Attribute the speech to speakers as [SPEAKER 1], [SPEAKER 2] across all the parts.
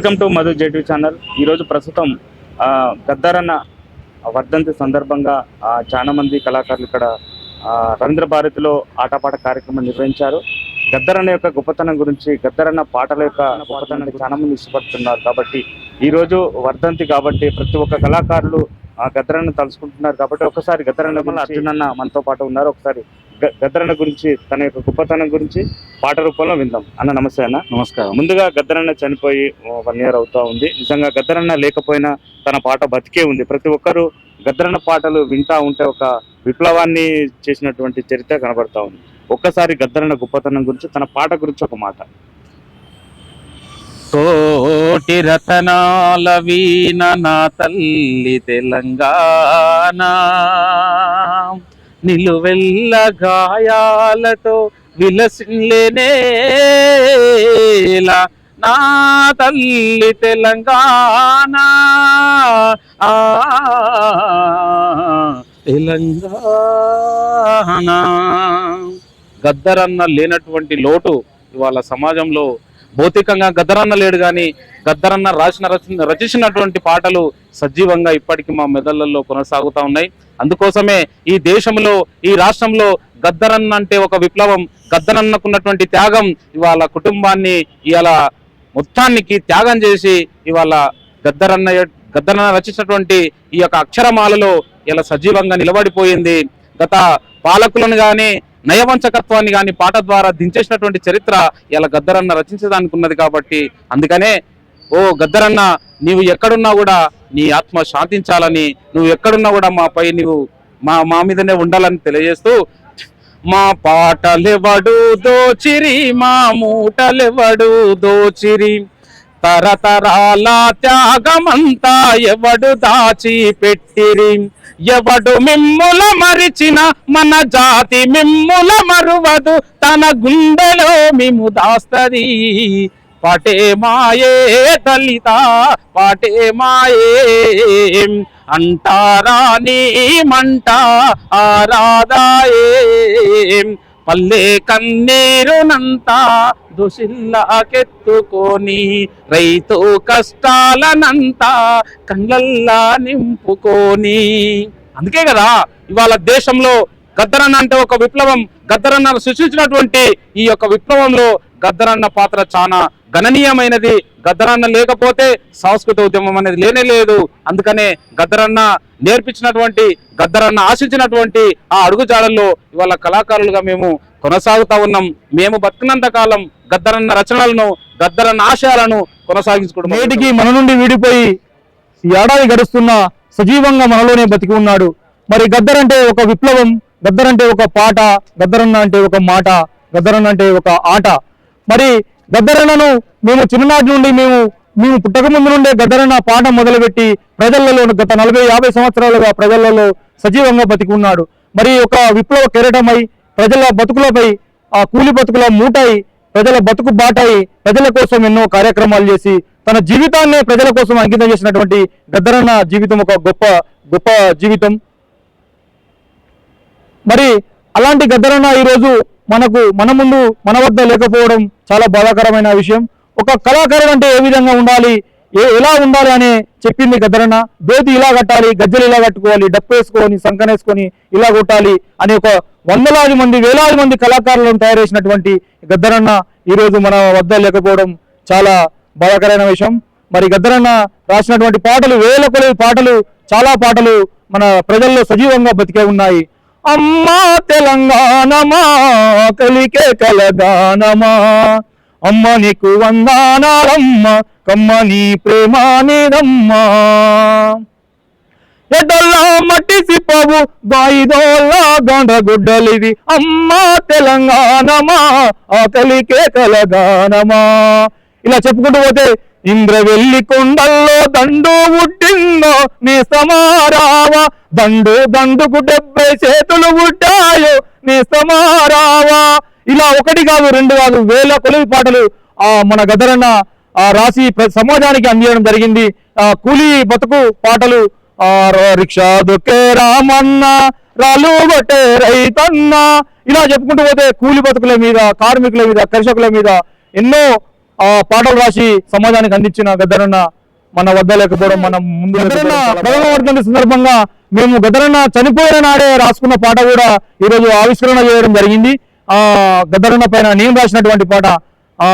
[SPEAKER 1] Welcome to Madhu JTV channel. ఈరోజు ప్రస్తుతం ఆ, గద్దరన్న వర్ధంతి సందర్భంగా చాలా మంది కళాకారులు ఇక్కడ ఆ, రవీంద్ర భారతిలో ఆటపాట కార్యక్రమం నిర్వహించారు. గద్దరన్న యొక్క గొప్పతనం గురించి గద్దరన్న పాటల యొక్క గొప్పతనాన్ని చాలా మంది ఇష్టపడుతున్నారు కాబట్టి ఈ రోజు వర్ధంతి కాబట్టి ప్రతి ఒక్క కళాకారులు గద్దరన్న తలుచుకుంటున్నారు కాబట్టి ఒకసారి గద్దరన్న అర్జున్ అన్న మనతో పాటు ఉన్నారు. ఒకసారి గద్దరన్న గురించి తన యొక్క గొప్పతనం గురించి పాట రూపంలో విందాం. అన్న నమస్తే అన్న.
[SPEAKER 2] నమస్కారం.
[SPEAKER 1] ముందుగా గద్దరన్న చనిపోయి వన్ ఇయర్ అవుతా ఉంది. నిజంగా గద్దరన్న లేకపోయినా తన పాట బతికే ఉంది. ప్రతి ఒక్కరూ గద్దరన్న పాటలు వింటా ఉంటే ఒక విప్లవాన్ని చేసినటువంటి చరిత్ర కనబడతా ఉంది. ఒక్కసారి గద్దరన్న గొప్పతనం గురించి తన పాట గురించి ఒక మాట.
[SPEAKER 2] కోటి రతనాల వీణ నా తల్లి తెలంగాణ. నిలువెల్ల గాయాలతో విలసిల్లేనేలా నా తల్లి తెలంగాణ. ఆ. తెలంగాణ. గద్దరన్న లేనటువంటి లోటు ఇవాళ సమాజంలో భౌతికంగా గద్దరన్న లేడు కానీ గద్దరన్న రాసిన రచన రచించినటువంటి పాటలు సజీవంగా ఇప్పటికీ మా మెదళ్ళలో కొనసాగుతా ఉన్నాయి. అందుకోసమే ఈ దేశంలో ఈ రాష్ట్రంలో గద్దరన్న అంటే ఒక విప్లవం గద్దరన్నకున్నటువంటి త్యాగం ఇవాళ కుటుంబాన్ని ఇవాళ మొత్తానికి త్యాగం చేసి ఇవాళ గద్దరన్న గద్దరన్న రచించినటువంటి ఈ యొక్క అక్షరమాలలో ఇలా సజీవంగా నిలబడిపోయింది. గత పాలకులను కానీ నయవంచకత్వాన్ని కానీ పాట ద్వారా దించేసినటువంటి చరిత్ర ఇలా గద్దరన్న రచించడానికి ఉన్నది కాబట్టి అందుకనే ఓ గద్దరన్న నీవు ఎక్కడున్నా కూడా నీ ఆత్మ శాంతించాలని నువ్వు ఎక్కడున్నా కూడా మాపై నీవు మా మా మీదనే ఉండాలని తెలియజేస్తూ మా పాటలెవడు దోచిరి మా మూటలెవడు దోచిరి. తరతరాల త్యాగమంతా ఎవడు దాచి పెట్టిరి ఎవడు మిమ్ముల మరిచిన మన జాతి మిమ్ముల మరువదు. తన గుండెలో మిము దాస్తది. పాటే మాయే దళిత పాటే మాయే అంటారా నీ మంట ఆరాదాయే పల్లె కన్నీరునంతా దుసిల్లాకెత్తుకొని రైతు కష్టాలనంతా కళ్ళల్లా నింపుకొని. అందుకే కదా ఇవాళ దేశంలో గద్దరన్న అంటే ఒక విప్లవం. గద్దరన్న సృష్టించినటువంటి ఈ యొక్క విప్లవంలో గద్దరన్న పాత్ర చాలా గణనీయమైనది. గద్దరన్న లేకపోతే సాంస్కృత ఉద్యమం అనేది లేనే లేదు. అందుకనే గద్దరన్న నేర్పించినటువంటి గద్దరన్న ఆశించినటువంటి ఆ అడుగుజాడల్లో ఇవాళ కళాకారులుగా మేము కొనసాగుతా ఉన్నాం. మేము బతికినంత కాలం గద్దరన్న రచనలను గద్దరన్న ఆశయాలను కొనసాగించుకుంటాం
[SPEAKER 3] నేటికి మన నుండి విడిపోయి ఏడాది గడుస్తున్న సజీవంగా మనలోనే బతికి ఉన్నాడు. మరి గద్దరంటే ఒక విప్లవం గద్దరంటే ఒక పాట గద్దరన్న అంటే ఒక మాట గద్దరన్న అంటే ఒక ఆట. మరి గద్దరన్నను మేము చిన్ననాటి నుండి మేము మేము పుట్టక ముందు నుండే గద్దరన్న పాట మొదలుపెట్టి ప్రజలలో గత నలభై యాభై సంవత్సరాలుగా ప్రజలలో సజీవంగా బతికి ఉన్నాడు మరి ఒక విప్లవ కెరటమై ప్రజల బతుకులపై ఆ కూలి బతుకుల మూటై ప్రజల బతుకు బాటై ప్రజల కోసం ఎన్నో కార్యక్రమాలు చేసి తన జీవితాన్నే ప్రజల కోసం అంకితం చేసినటువంటి గద్దరన్న జీవితం ఒక గొప్ప గొప్ప జీవితం. మరి అలాంటి గద్దరన్న ఈరోజు మనకు మన ముందు మన వద్ద లేకపోవడం చాలా బాధాకరమైన విషయం. ఒక కళాకారుడు అంటే ఏ విధంగా ఉండాలి ఏ ఎలా ఉండాలి అని చెప్పింది గద్దరన్న. దోతి ఇలా కట్టాలి గజ్జలు ఇలా కట్టుకోవాలి డప్పు వేసుకొని సంకనేసుకొని ఇలా కొట్టాలి అని ఒక వందలాది మంది వేలాది మంది కళాకారులను తయారు చేసినటువంటి గద్దరన్న ఈరోజు మన వద్ద లేకపోవడం చాలా బాధాకరమైన విషయం. మరి గద్దరన్న రాసినటువంటి పాటలు వేల కొలది పాటలు చాలా పాటలు మన ప్రజల్లో సజీవంగా బతికే ఉన్నాయి. అమ్మా తెలంగాణమా కలికే కలదానమా అమ్మ నీకు వందానాలమ్మ కమ్మ నీ ప్రేమానేదమ్మా ఎడల్లా మట్టిసిపోవు మట్టి సిప్పవు గాయిదోల్లా అమ్మా తెలంగాణమా ఆకలికే కలగానమా. ఇలా చెప్పుకుంటూ పోతే ఇంద్రవెల్లి కొండల్లో దండు ఉడ్డిందో నీ సమారావా. దండు దండుకు డెబ్బై చేతులు ఉడ్డాయో నీ సమారావా. ఇలా ఒకటి కాదు రెండు కాదు వేల కొలివి పాటలు ఆ మన గదరన్న ఆ రాసి సమాజానికి అందించడం జరిగింది. ఆ కూలీ బతుకు పాటలు ఆ రిక్షా దొక్కే రామన్న రాలు ఒకటే రైతన్న. ఇలా చెప్పుకుంటూ పోతే కూలి బతుకుల మీద కార్మికుల మీద కర్షకుల మీద ఎన్నో ఆ పాటలు రాసి సమాజానికి అందించిన గద్దరన్న మన వద్ద లేకపోవడం మనం ముందు వర్ధంతి సందర్భంగా మేము గద్దరన్న చనిపోయిన నాడే రాసుకున్న పాట కూడా ఈరోజు ఆవిష్కరణ చేయడం జరిగింది. ఆ గద్దరన్న పైన నేను రాసినటువంటి పాట ఆ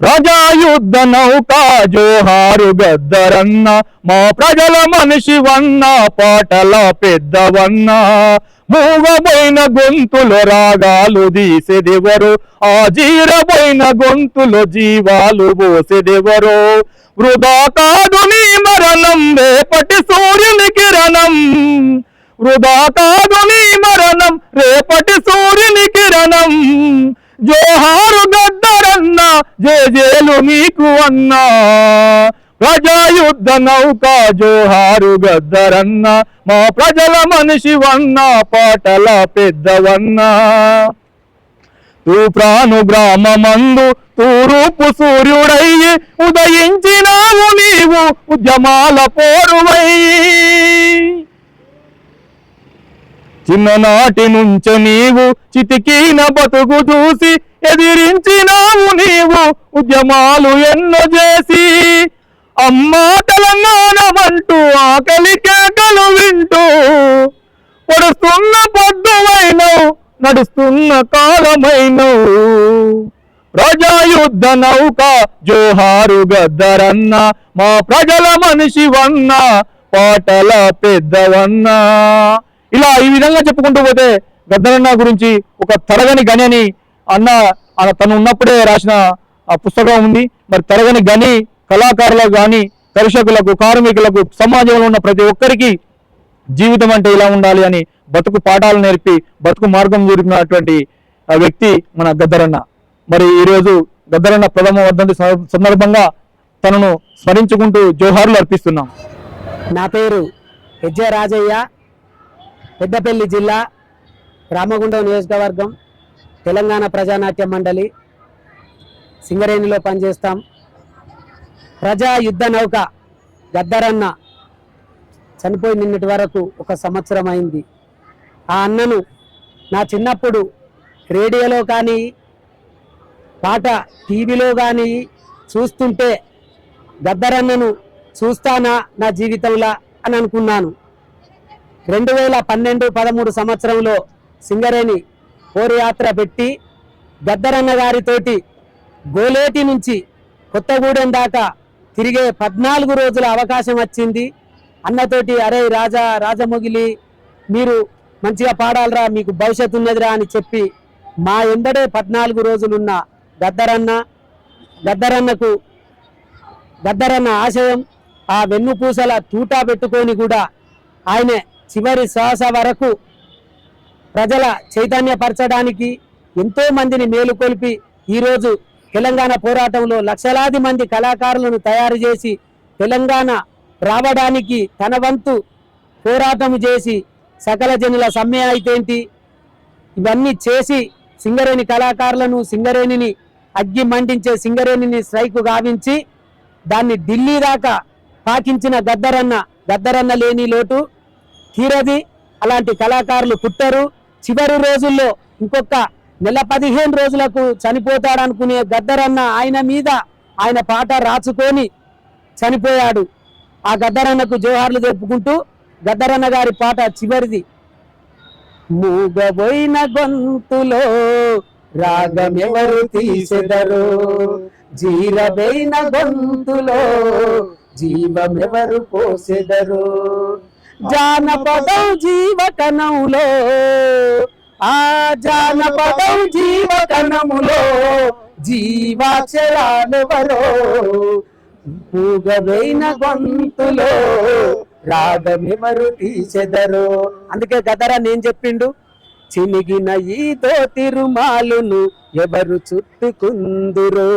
[SPEAKER 3] ప్రజాయుద్ధ నౌక జోహారు గద్దరన్న మా ప్రజల మనిషి వన్న పాటల పెద్దవన్న మూగబోయిన గొంతులో రాగాలు తీసేదెవరు? ఆ జీరబోయిన గొంతులో జీవాలు పోసేదెవరు? వృధా కాదు నీ మరణం రేపటి సూర్యుని కిరణం. వృధా కాదు నీ మరణం రేపటి సూర్యుని కిరణం. జోహారు గద్దరన్న జేజేలు నీకు అన్నా. ప్రజాయుద్ధ నౌక జోహారు గద్దరన్న మా ప్రజల మనిషి వన్న పాటల పెద్దవన్న. తూప్రాను గ్రామమందు తూరూపు సూర్యుడయ్యి ఉదయించినావు నీవు ఉద్యమాల పోరువయ్యి చిన్ననాటి నుంచే నీవు చితికిన బతుకు చూసి ఎదిరించినావు నీవు ఉద్యమాలు ఎన్నో చేసి. అమ్మా తెలంగాణమంటూ ఆకలి కేకలు వింటూ పొడుస్తున్న పొద్దువైన నడుస్తున్న కాలమైన. ప్రజాయుద్ధ నౌక జోహారు గద్దరన్న మా ప్రజల మనిషి వన్న పాటల పెద్దవన్న. ఇలా ఈ విధంగా చెప్పుకుంటూ పోతే గద్దరన్న గురించి ఒక తరగని గని అన్న అన్న తను ఉన్నప్పుడే రాసిన ఆ పుస్తకం ఉంది. మరి తరగని గని కళాకారులకు కానీ కర్షకులకు కార్మికులకు సమాజంలో ఉన్న ప్రతి ఒక్కరికి జీవితం అంటే ఇలా ఉండాలి అని బతుకు పాఠాలు నేర్పి బతుకు మార్గం చూపినటువంటి వ్యక్తి మన గద్దరన్న. మరి ఈరోజు గద్దరన్న ప్రథమ వర్ధంతి సందర్భంగా తనను స్మరించుకుంటూ జోహార్లు అర్పిస్తున్నాం.
[SPEAKER 4] నా పేరు హెజ్జే రాజయ్య పెద్దపల్లి జిల్లా రామగుండం నియోజకవర్గం తెలంగాణ ప్రజానాట్య మండలి సింగరేణిలో పనిచేస్తాం. ప్రజా యుద్ధ నౌక గద్దరన్న చనిపోయి నిన్నటి వరకు ఒక సంవత్సరం అయింది. ఆ అన్నను నా చిన్నప్పుడు రేడియోలో కానీ పాట టీవీలో కానీ చూస్తుంటే గద్దరన్నను చూస్తానా నా జీవితంలో అని అనుకున్నాను. రెండు వేల పన్నెండు పదమూడు సంవత్సరంలో సింగరేణి పోరుయాత్ర పెట్టి గద్దరన్న గారితోటి గోలేటి నుంచి కొత్తగూడెం దాకా తిరిగే పద్నాలుగు రోజుల అవకాశం వచ్చింది. అన్నతోటి అరే రాజా రాజమొగిలి మీరు మంచిగా పాడాలరా మీకు భవిష్యత్తు ఉన్నదిరా అని చెప్పి మా ఎంబడే పద్నాలుగు రోజులున్న గద్దరన్న గద్దరన్నకు గద్దరన్న ఆశయం ఆ వెన్నుపూసల తూటా పెట్టుకొని కూడా ఆయన చివరి శ్వాస వరకు ప్రజల చైతన్యపరచడానికి ఎంతో మందిని మేలుకొల్పి ఈరోజు తెలంగాణ పోరాటంలో లక్షలాది మంది కళాకారులను తయారు చేసి తెలంగాణ రావడానికి తన వంతు పోరాటం చేసి సకల జనుల సమ్మె అయితేంటి? ఇవన్నీ చేసి సింగరేణి కళాకారులను సింగరేణిని అగ్గి మండించే సింగరేణిని స్ట్రైక్ గావించి దాన్ని ఢిల్లీ దాకా పాకించిన గద్దరన్న గద్దరన్న లేని లోటు. తీరది అలాంటి కళాకారులు పుట్టరు. చివరి రోజుల్లో ఇంకొక నెల పదిహేను రోజులకు చనిపోతాడనుకునే గద్దరన్న ఆయన మీద ఆయన పాట రాచుకొని చనిపోయాడు. ఆ గద్దరన్నకు జోహార్లు జరుపుకుంటూ గద్దరన్న గారి పాట చివరిది. మూగబోయిన గొంతులో రాగమెవరు తీసెదరు? జీరబైన గొంతులో జీవమెవరు పోసెదరు? జానపదం జీవకణంలో ఆ జానపదం జీవకణములో జీవాక్షరాలెవరో పూగవైన గొంతులో రాగమెవరు తీసెదరు. అందుకే గదరా నేను చెప్పిండు చినిగిన ఈతో తిరుమాలును ఎవరు చుట్టుకుందురో.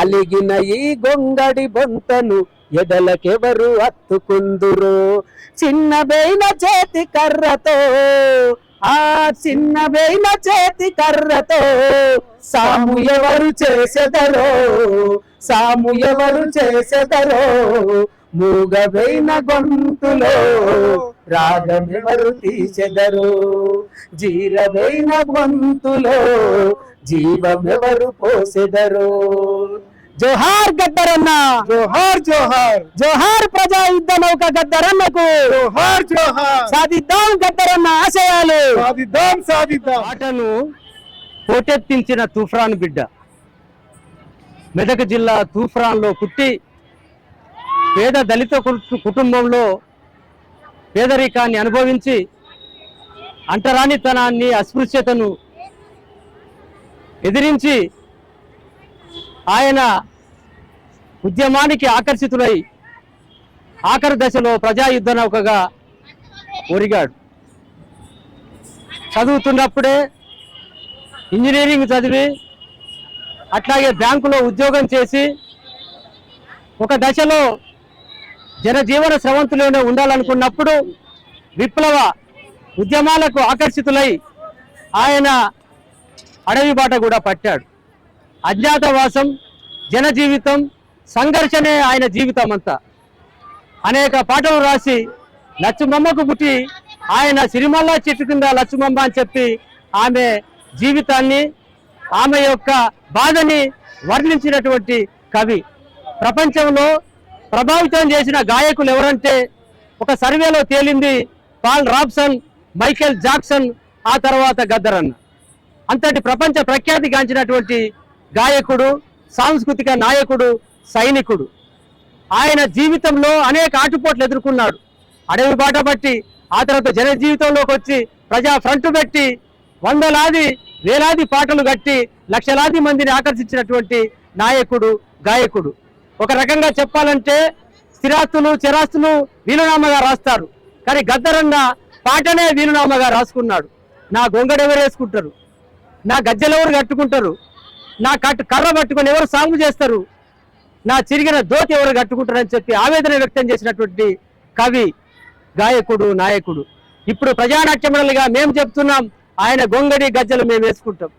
[SPEAKER 4] అలిగిన ఈ గొంగడి బొంతను ఎదలకెవరు అత్తుకుందురో. చిన్నబైన చేతి కర్రతో ఆ చిన్నబైన చేతి కర్రతో సాము ఎవరు చేసెదరో సాము ఎవరు చేసెదరో మూగవైన గొంతులో రాగమెవరు తీసెదరు జీరవైన గొంతులో జీవమెవరు పోసెదరు.
[SPEAKER 5] జోహార్ గద్దరన్న.
[SPEAKER 6] జోహార్ జోహార్.
[SPEAKER 5] జోహార్ ప్రజా యుద్ధ నౌక గద్దరన్నకు.
[SPEAKER 6] జోహార్ జోహార్.
[SPEAKER 5] సాధిద్దాం గద్దరన్న ఆశయాలు.
[SPEAKER 6] సాధిద్దాం సాధిద్దాం.
[SPEAKER 5] ఆటను పోటెత్తించిన తూఫాన్ బిడ్డ. మెదక్ జిల్లా తూఫాన్లో పుట్టి పేద దళిత కుటుంబంలో పేదరికాన్ని అనుభవించి అంటరానితనాన్ని అస్పృశ్యతను ఎదిరించి ఆయన ఉద్యమానికి ఆకర్షితులై ఆఖరి దశలో ప్రజా యుద్ధ నౌకగా ఒరిగాడు. చదువుతున్నప్పుడే ఇంజనీరింగ్ చదివి అట్లాగే బ్యాంకులో ఉద్యోగం చేసి ఒక దశలో జనజీవన స్రవంతులోనే ఉండాలనుకున్నప్పుడు విప్లవ ఉద్యమాలకు ఆకర్షితులై ఆయన అడవి బాట కూడా పట్టాడు. అజ్ఞాతవాసం జన జీవితం సంఘర్షణే ఆయన జీవితం అంతా అనేక పాటలు రాసి లచ్చుమమ్మకు పుట్టి ఆయన సిరిమల్ల చెట్టు కింద లచ్చుమమ్మ అని చెప్పి ఆమె జీవితాన్ని ఆమె యొక్క బాధని వర్ణించినటువంటి కవి. ప్రపంచంలో ప్రభావితం చేసిన గాయకులు ఎవరంటే ఒక సర్వేలో తేలింది పాల్ రాబ్సన్ మైకేల్ జాక్సన్ ఆ తర్వాత గద్దరన్న. అంతటి ప్రపంచ ప్రఖ్యాతి గాంచినటువంటి గాయకుడు సాంస్కృతిక నాయకుడు సైనికుడు. ఆయన జీవితంలో అనేక ఆటుపోట్లు ఎదుర్కొన్నాడు. అడవి బాట పట్టి ఆ తర్వాత జన జీవితంలోకి వచ్చి ప్రజా ఫ్రంట్ పెట్టి వందలాది వేలాది పాటలు కట్టి లక్షలాది మందిని ఆకర్షించినటువంటి నాయకుడు గాయకుడు. ఒక రకంగా చెప్పాలంటే స్థిరాస్తులు చిరాస్తులు వీలునామగా రాస్తారు. కానీ గద్దరన్న పాటనే వీలునామగా రాసుకున్నాడు. నా గొంగడు వేసుకుంటారు? నా గజ్జలు ఎవరు కట్టుకుంటారు? నా కట్టు కర్ర పట్టుకొని ఎవరు సాగు చేస్తారు? నా చిరిగిన దోతి ఎవరు కట్టుకుంటారని చెప్పి ఆవేదన వ్యక్తం చేసినటువంటి కవి గాయకుడు నాయకుడు. ఇప్పుడు ప్రజానాట్యమండలిగా మేము చెప్తున్నాం ఆయన గొంగడి గజ్జలు మేము వేసుకుంటాం.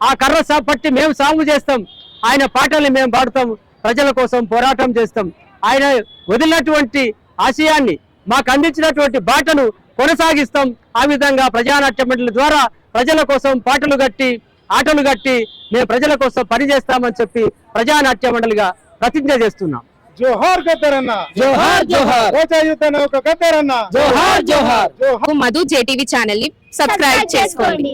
[SPEAKER 5] ఆ కర్ర సా పట్టి మేము సాగు చేస్తాం ఆయన పాటల్ని మేము పాడుతాం ప్రజల కోసం పోరాటం చేస్తాం. ఆయన వదిలినటువంటి ఆశయాన్ని మాకు అందించినటువంటి బాటను కొనసాగిస్తాం. ఆ విధంగా ప్రజానాట్య మండలి ద్వారా ప్రజల కోసం పాటలు కట్టి ఆటలు కట్టి మేము ప్రజల కోసం పనిచేస్తామని చెప్పి ప్రజానాట్య మండలిగా ప్రతిజ్ఞ చేస్తున్నాం.
[SPEAKER 6] జోహార్ గద్దరన్న.
[SPEAKER 5] జోహార్
[SPEAKER 6] గద్దరన్న.
[SPEAKER 5] జోహార్ జోహార్.
[SPEAKER 6] జోహార్.
[SPEAKER 7] మధు జేటీవీ ఛానల్ని సబ్స్క్రైబ్ చేసుకోండి.